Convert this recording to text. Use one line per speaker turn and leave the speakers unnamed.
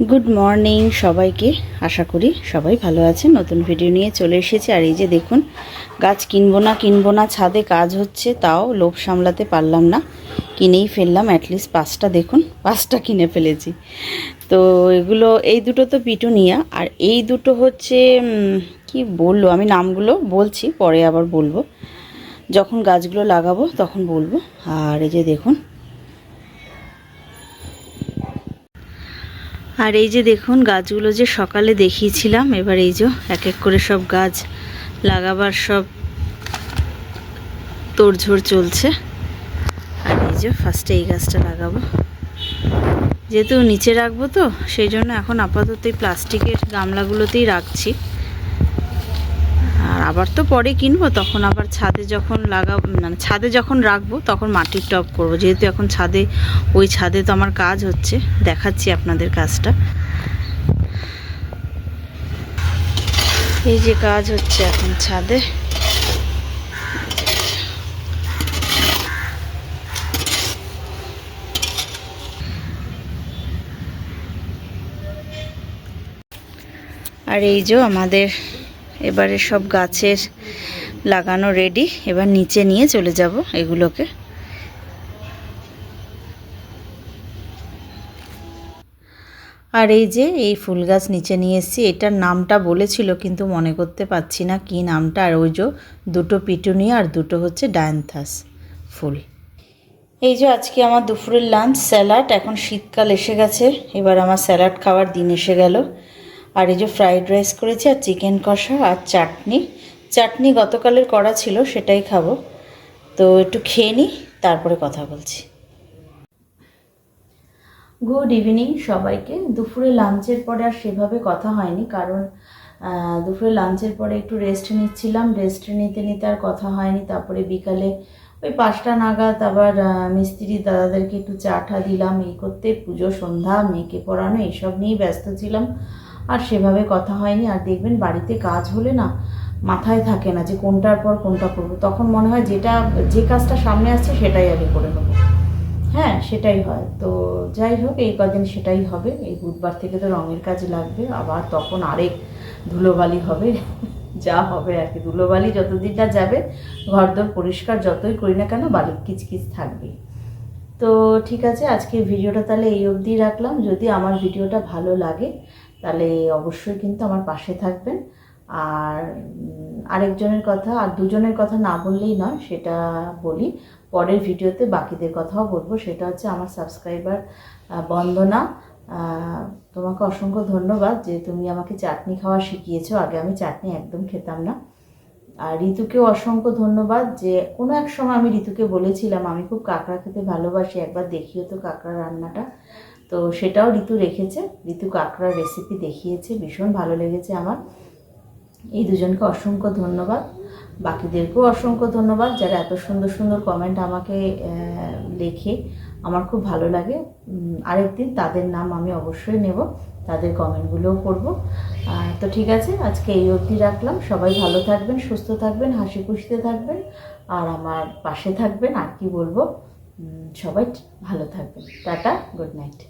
Good morning সবাইকে। আশা করি সবাই ভালো আছে নতুন ভিডিও নিয়ে চলে এসেছি। আর এই যে দেখুন, গাছ কিনবো না কিনবো না, ছাদে কাজ হচ্ছে, তাও লোভ সামলাতে পারলাম না। কিনেই ফেললাম অ্যাটলিস্ট পাঁচটা দেখুন, পাঁচটা কিনে ফেলেছি। তো এগুলো, এই দুটো তো পিটুনিয়া। আর এই দুটো হচ্ছে কি বলল আমি নামগুলো বলছি, পরে আবার বলব। যখন গাছগুলো লাগাবো, তখন বলব। আর এই যে দেখুন আর এই যে দেখুন, গাছগুলো যে সকালে দেখিয়েছিলাম, এবার এই যে এক এক করে সব গাছ লাগাবার সব তোড়ঝোড় চলছে। আর এই যে ফার্স্টে এই গাছটা লাগাবো। যেহেতু নিচে রাখব তো, সেই জন্য এখন আপাতত এই প্লাস্টিকের গামলাগুলোতেই রাখছি। আবার তো পরে কিনবো, তখন আবার ছাদে যখন লাগাবো মানে ছাদে যখন রাখব, তখন মাটির টপ করব। যেহেতু এখন ছাদে, ওই ছাদে তো আমার কাজ হচ্ছে। দেখাচ্ছি আপনাদের কাজটা। এই যে কাজ হচ্ছে এখন ছাদে। আর এই যে আমাদের এবারে সব গাছের লাগানো রেডি এবার নিচে নিয়ে চলে যাব এগুলোকে। আর এই যে, এই ফুল গাছ নিচে নিয়ে এসেছি, এটার নামটা বলেছিল, কিন্তু মনে করতে পারছি না কি নামটা। আর ওই যে, দুটো পিটুনি আর দুটো হচ্ছে ডায়ান্থাস ফুল। এই যে, আজকে আমার দুপুরের লাঞ্চ স্যালাড এখন শীতকাল এসে গেছে, এবার আমার স্যালাড খাওয়ার দিন এসে গেল। আর এই যে ফ্রাইড রাইস করেছি আর চিকেন কষা আর চাটনি। চাটনি গতকালের করা ছিল, সেটাই খাব। তো একটু খেয়ে নিই তারপরে কথা বলছি। গুড ইভিনিং সবাইকে। দুপুরে লাঞ্চের পরে আর সেভাবে কথা হয়নি, কারণ দুপুরে লাঞ্চের পরে একটু রেস্ট নিচ্ছিলাম। রেস্ট নিতে নিতে আর কথা হয়নি। তারপরে বিকালে ওই পাঁচটা নাগাদ আবার মিস্ত্রি দাদাদেরকে একটু চা টা দিলাম, এই করতে পুজো, সন্ধ্যা, মেয়েকে পড়ানো, এইসব নিয়েই ব্যস্ত ছিলাম। আর সেভাবে কথা হয়নি। আর দেখবেন বাড়িতে কাজ হলে না মাথায় থাকে না যে কোনটার পর কোনটা করব। তখন মনে হয় যেটা, যে কাজটা সামনে আসছে সেটাই আগে করে নেব। হ্যাঁ সেটাই হয়। তো যাই হোক, এই কদিন সেটাই হবে। এই বুধবার থেকে তো রঙের কাজ লাগবে। আবার তখন আরেক ধুলোবালি হবে। যা হবে আর কি। ধুলোবালি যতদিন না যাবে, ঘরদোর পরিষ্কার যতই করি না কেন বালি কিচকিচ থাকবেই তো ঠিক আছে আজকে ভিডিওটা তাহলে এই অবধি রাখলাম। যদি আমার ভিডিওটা ভালো লাগে তাহলে অবশ্যই কিন্তু আমার পাশে থাকবেন। আর আরেকজনের কথা, আর দুজনের কথা না বললেই নয়, সেটা বলি। পরের ভিডিওতে বাকিদের কথাও বলব। সেটা হচ্ছে আমার সাবস্ক্রাইবার বন্দনা। তোমাকে অসংখ্য ধন্যবাদ যে তুমি আমাকে চাটনি খাওয়া শিখিয়েছো। আগে আমি চাটনি একদম খেতাম না। আর ঋতুকেও অসংখ্য ধন্যবাদ যে কোনো এক সময় আমি ঋতুকে বলেছিলাম, আমি খুব কাঁকড়া খেতে ভালোবাসি, একবার দেখিও তো কাঁকড়া রান্নাটা। তো সেটাও ঋতু রেখেছে। ঋতু কাঁকড়ার রেসিপি দেখিয়েছে, ভীষণ ভালো লেগেছে আমার। এই দুজনকে অসংখ্য ধন্যবাদ। বাকিদেরকেও অসংখ্য ধন্যবাদ যারা এত সুন্দর সুন্দর কমেন্ট আমাকে লেখে। আমার খুব ভালো লাগে। আরেকদিন তাদের নাম আমি অবশ্যই নেব, তাদের কমেন্টগুলোও করব। তো ঠিক আছে, আজকে এই অবধি রাখলাম। সবাই ভালো থাকবেন, সুস্থ থাকবেন, হাসি খুশিতে থাকবেন। আর আমার পাশে থাকবেন, আর কি বলব? সবাই ভালো থাকবেন। Tata good night